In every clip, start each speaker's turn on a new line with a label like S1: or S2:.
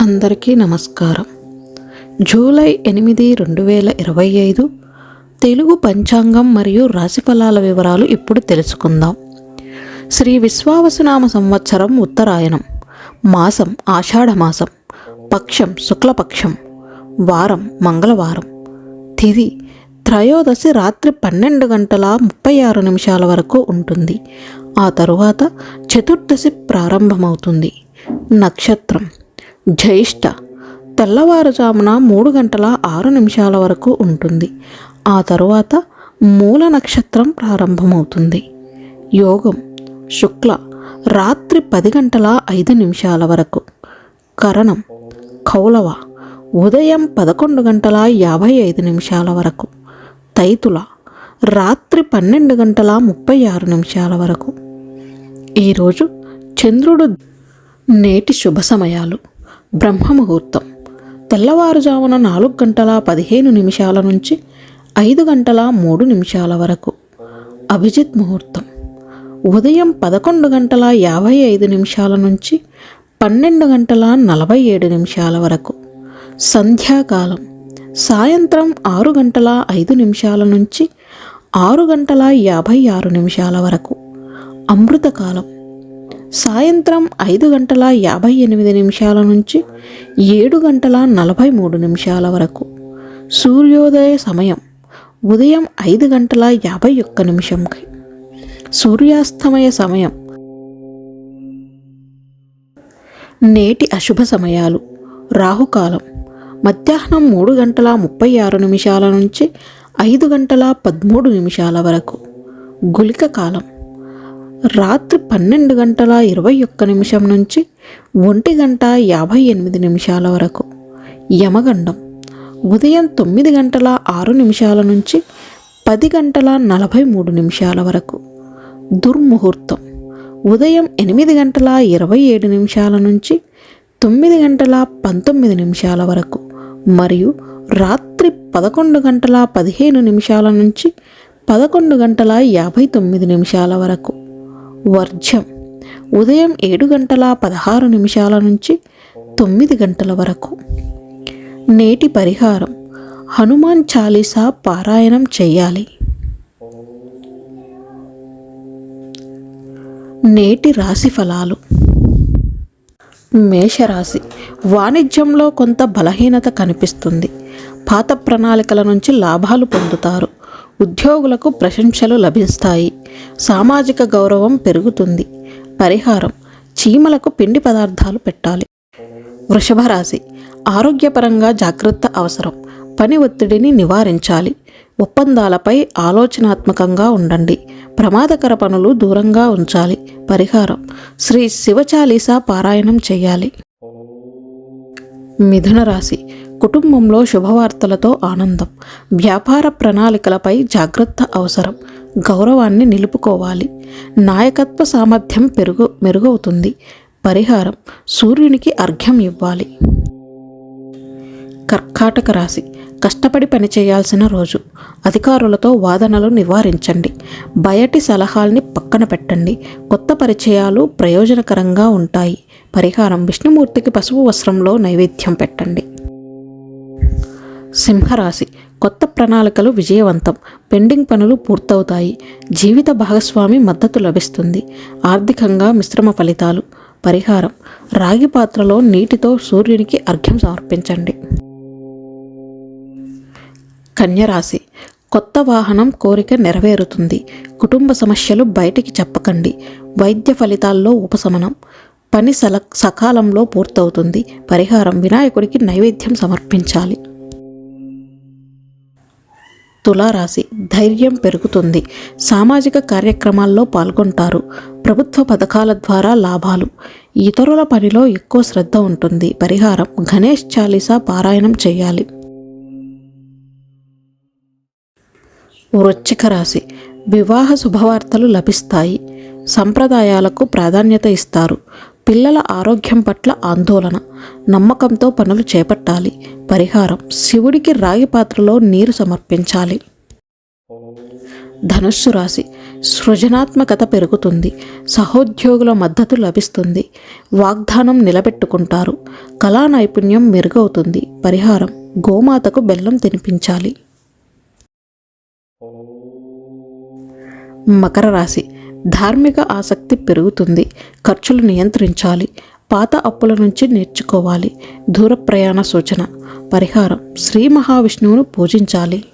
S1: అందరికీ నమస్కారం. జూలై ఎనిమిది రెండు వేల ఇరవై ఐదు తెలుగు పంచాంగం మరియు రాశిఫలాల వివరాలు ఇప్పుడు తెలుసుకుందాం. శ్రీ విశ్వావసునామ సంవత్సరం ఉత్తరాయణం. మాసం ఆషాఢమాసం పక్షం శుక్లపక్షం. వారం మంగళవారం. తిథి త్రయోదశి రాత్రి పన్నెండు గంటల ముప్పై ఆరు నిమిషాల వరకు ఉంటుంది. ఆ తరువాత చతుర్దశి ప్రారంభమవుతుంది. నక్షత్రం. జ్యేష్ఠ. తెల్లవారుజామున మూడు గంటల ఆరు నిమిషాల వరకు ఉంటుంది. ఆ తరువాత మూల నక్షత్రం ప్రారంభమవుతుంది. యోగం. శుక్ల. రాత్రి పది గంటల ఐదు నిమిషాల వరకు. కరణం. కౌలవ. ఉదయం పదకొండు గంటల యాభై ఐదు నిమిషాల వరకు. తైతుల. రాత్రి పన్నెండు గంటల ముప్పై ఆరు నిమిషాల వరకు. ఈరోజు చంద్రుడు నేటి శుభ సమయాలు. బ్రహ్మముహూర్తం. తెల్లవారుజామున నాలుగు గంటల పదిహేను నిమిషాల నుంచి ఐదు గంటల మూడు నిమిషాల వరకు. అభిజిత్ ముహూర్తం. ఉదయం పదకొండు గంటల యాభై ఐదు నిమిషాల నుంచి పన్నెండు గంటల నలభై ఏడు నిమిషాల వరకు. సంధ్యాకాలం. సాయంత్రం ఆరు గంటల ఐదు నిమిషాల నుంచి ఆరు గంటల యాభై ఆరు నిమిషాల వరకు. అమృతకాలం. సాయంత్రం ఐదు గంటల యాభై ఎనిమిది నిమిషాల నుంచి ఏడు గంటల నలభై మూడు నిమిషాల వరకు. సూర్యోదయ సమయం. ఉదయం ఐదు గంటల యాభై ఒక్క నిమిషంకి. సూర్యాస్తమయ సమయం. నేటి అశుభ సమయాలు. రాహుకాలం. మధ్యాహ్నం మూడు గంటల ముప్పై ఆరు నిమిషాల నుంచి ఐదు గంటల పదమూడు నిమిషాల వరకు. గులిక కాలం. రాత్రి పన్నెండు గంటల ఇరవై ఒక్క నిమిషం నుంచి ఒంటి గంట యాభై ఎనిమిది నిమిషాల వరకు. యమగండం. ఉదయం తొమ్మిది గంటల ఆరు నిమిషాల నుంచి పది గంటల నలభై మూడు నిమిషాల వరకు. దుర్ముహూర్తం. ఉదయం ఎనిమిది గంటల ఇరవై ఏడు నిమిషాల నుంచి తొమ్మిది గంటల పంతొమ్మిది నిమిషాల వరకు. మరియు రాత్రి పదకొండు గంటల పదిహేను నిమిషాల నుంచి పదకొండు గంటల యాభై తొమ్మిది నిమిషాల వరకు. వర్జం ఉదయం ఏడు గంటల పదహారు నిమిషాల నుంచి తొమ్మిది గంటల వరకు. నేటి పరిహారం హనుమాన్ చాలీసా పారాయణం చేయాలి. నేటి రాశి ఫలాలు మేషరాశి. వాణిజ్యంలో కొంత బలహీనత కనిపిస్తుంది. పాత ప్రణాళికల నుంచి లాభాలు పొందుతారు. ఉద్యోగులకు ప్రశంసలు లభిస్తాయి. సామాజిక గౌరవం పెరుగుతుంది. పరిహారం చీమలకు పిండి పదార్థాలు పెట్టాలి. వృషభ రాశి ఆరోగ్యపరంగా జాగ్రత్త అవసరం. పని ఒత్తిడిని నివారించాలి. ఒప్పందాలపై ఆలోచనాత్మకంగా ఉండండి. ప్రమాదకర పనులు దూరంగా ఉంచాలి. పరిహారం. శ్రీ శివచాలీస పారాయణం చేయాలి. మిథున రాశి. కుటుంబంలో శుభవార్తలతో ఆనందం. వ్యాపార ప్రణాళికలపై జాగ్రత్త అవసరం. గౌరవాన్ని నిలుపుకోవాలి. నాయకత్వ సామర్థ్యం పెరుగు మెరుగవుతుంది. పరిహారం. సూర్యునికి అర్ఘ్యం ఇవ్వాలి. కర్కాటక రాశి. కష్టపడి పనిచేయాల్సిన రోజు. అధికారులతో వాదనలు నివారించండి. బయటి సలహాల్ని పక్కన పెట్టండి. కొత్త పరిచయాలు ప్రయోజనకరంగా ఉంటాయి. పరిహారం విష్ణుమూర్తికి పసుపు వస్త్రంలో నైవేద్యం పెట్టండి. సింహరాశి. కొత్త ప్రణాళికలు విజయవంతం. పెండింగ్ పనులు పూర్తవుతాయి. జీవిత భాగస్వామి మద్దతు లభిస్తుంది. ఆర్థికంగా మిశ్రమ ఫలితాలు. పరిహారం. రాగి పాత్రలో నీటితో సూర్యునికి అర్ఘ్యం సమర్పించండి. కన్యరాశి. కొత్త వాహనం కోరిక నెరవేరుతుంది. కుటుంబ సమస్యలు బయటికి చెప్పకండి. వైద్య ఫలితాల్లో ఉపశమనం. పని సల సకాలంలో పూర్తవుతుంది. పరిహారం వినాయకుడికి నైవేద్యం సమర్పించాలి. తులారాశి. ధైర్యం పెరుగుతుంది. సామాజిక కార్యక్రమాల్లో పాల్గొంటారు. ప్రభుత్వ పథకాల ద్వారా లాభాలు. ఇతరుల పనిలో ఎక్కువ శ్రద్ధ ఉంటుంది. పరిహారం. గణేష్ చాలీసా పారాయణం చేయాలి. వృశ్చిక రాశి. వివాహ శుభవార్తలు లభిస్తాయి. సంప్రదాయాలకు ప్రాధాన్యత ఇస్తారు. పిల్లల ఆరోగ్యం పట్ల ఆందోళన. నమ్మకంతో పనులు చేపట్టాలి. పరిహారం. శివుడికి రాగి పాత్రలో నీరు సమర్పించాలి. ధనుస్సు రాశి. సృజనాత్మకత పెరుగుతుంది. సహోద్యోగుల మద్దతు లభిస్తుంది. వాగ్దానం నిలబెట్టుకుంటారు. కళా నైపుణ్యం మెరుగవుతుంది. పరిహారం. గోమాతకు బెల్లం తినిపించాలి. మకర రాశి. ధార్మిక ఆసక్తి పెరుగుతుంది. ఖర్చులు నియంత్రించాలి. పాత అప్పుల నుంచి నేర్చుకోవాలి. దూర ప్రయాణ సూచన. పరిహారం. శ్రీ మహావిష్ణువును పూజించాలి.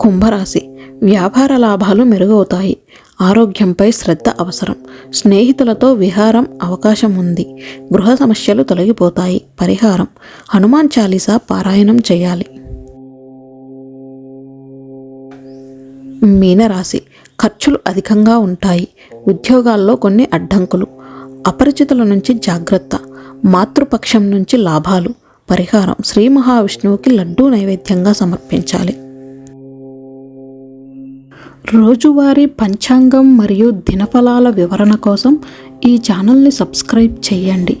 S1: కుంభరాశి. వ్యాపార లాభాలు మెరుగవుతాయి. ఆరోగ్యంపై శ్రద్ధ అవసరం. స్నేహితులతో విహారం అవకాశం ఉంది గృహ సమస్యలు తొలగిపోతాయి. పరిహారం. హనుమాన్ చాలీసా పారాయణం చేయాలి. మీనరాశి. ఖర్చులు అధికంగా ఉంటాయి. ఉద్యోగాల్లో కొన్ని అడ్డంకులు. అపరిచితుల నుంచి జాగ్రత్త. మాతృపక్షం నుంచి లాభాలు. పరిహారం. శ్రీ మహావిష్ణువుకి లడ్డూ నైవేద్యంగా సమర్పించాలి. రోజువారీ పంచాంగం మరియు దినఫలాల వివరణ కోసం ఈ ఛానల్ని సబ్స్క్రైబ్ చేయండి.